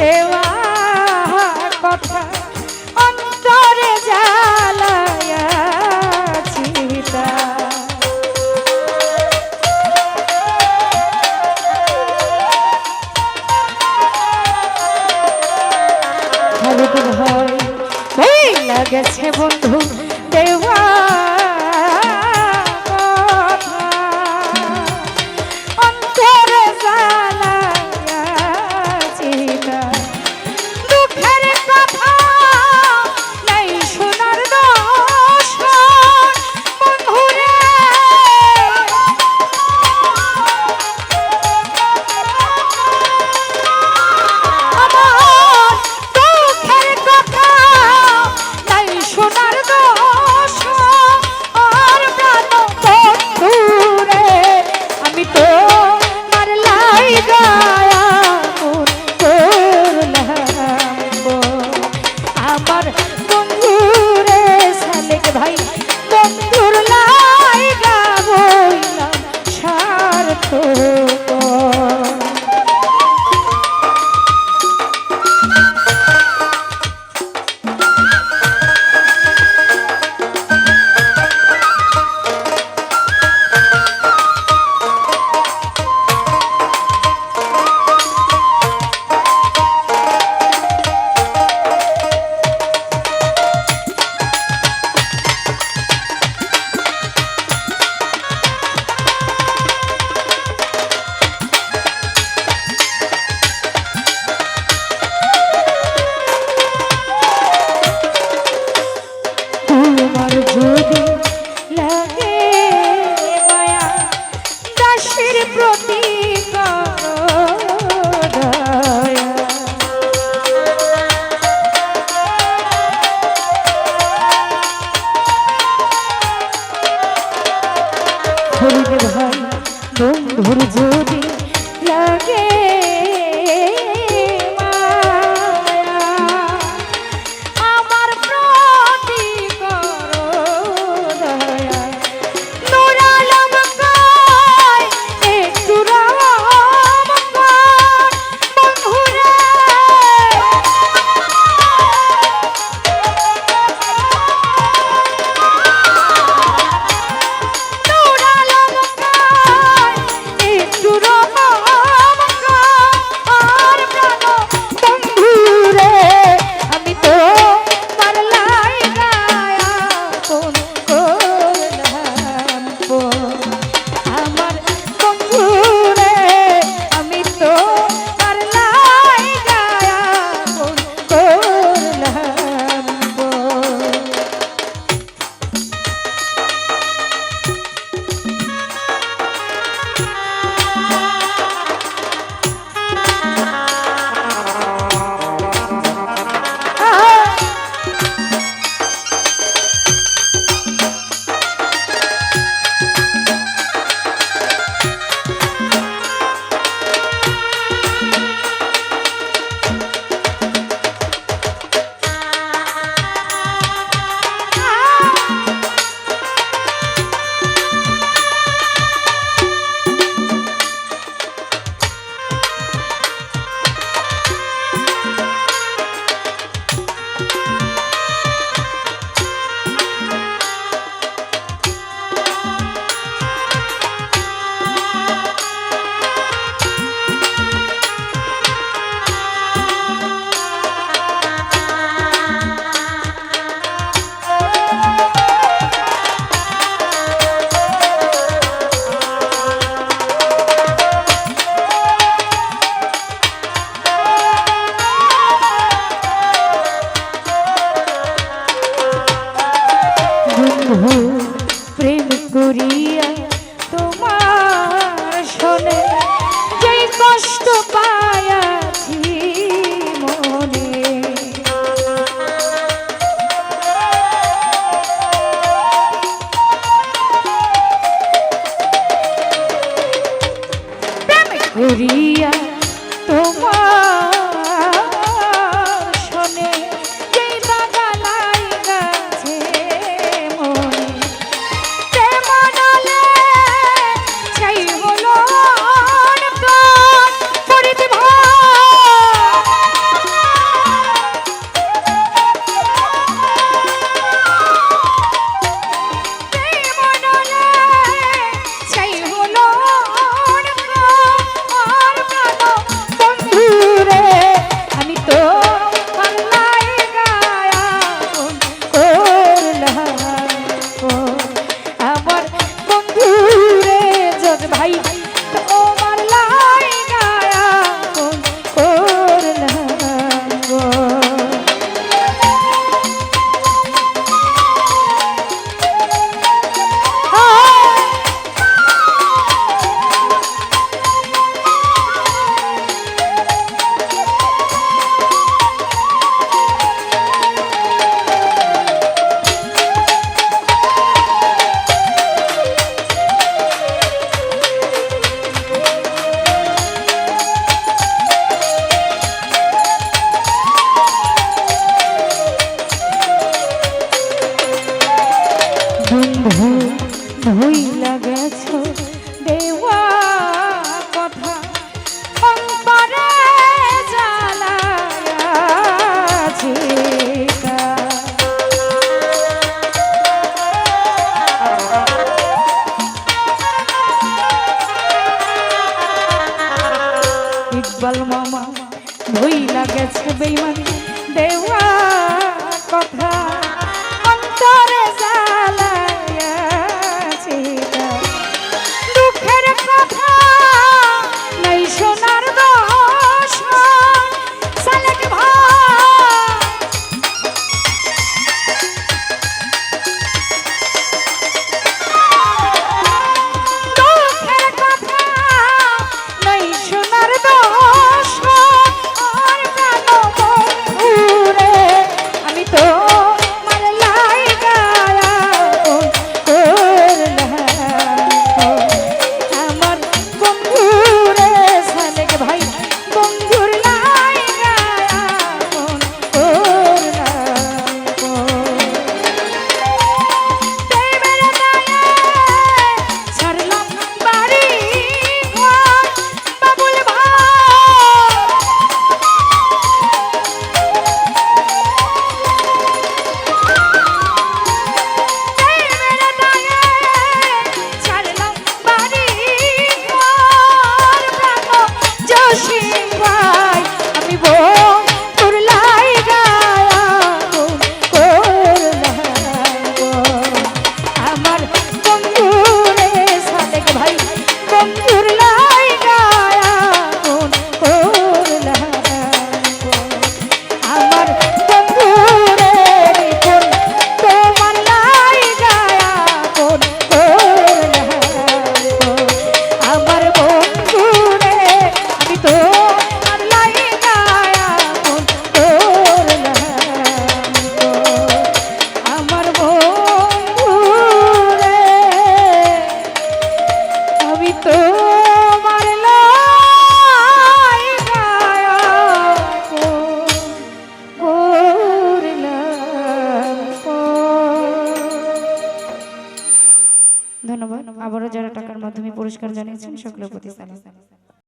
দেওয়া কথা অন্তরে জ্বালায়াছি তা খালিদ ভাই এই লাগেছে বন্ধু। Oh প্রভু প্রেম করিয়া তোমার শোনে যে কষ্ট পায়াছি মনে। প্রেম করিয়া তোমার Shukla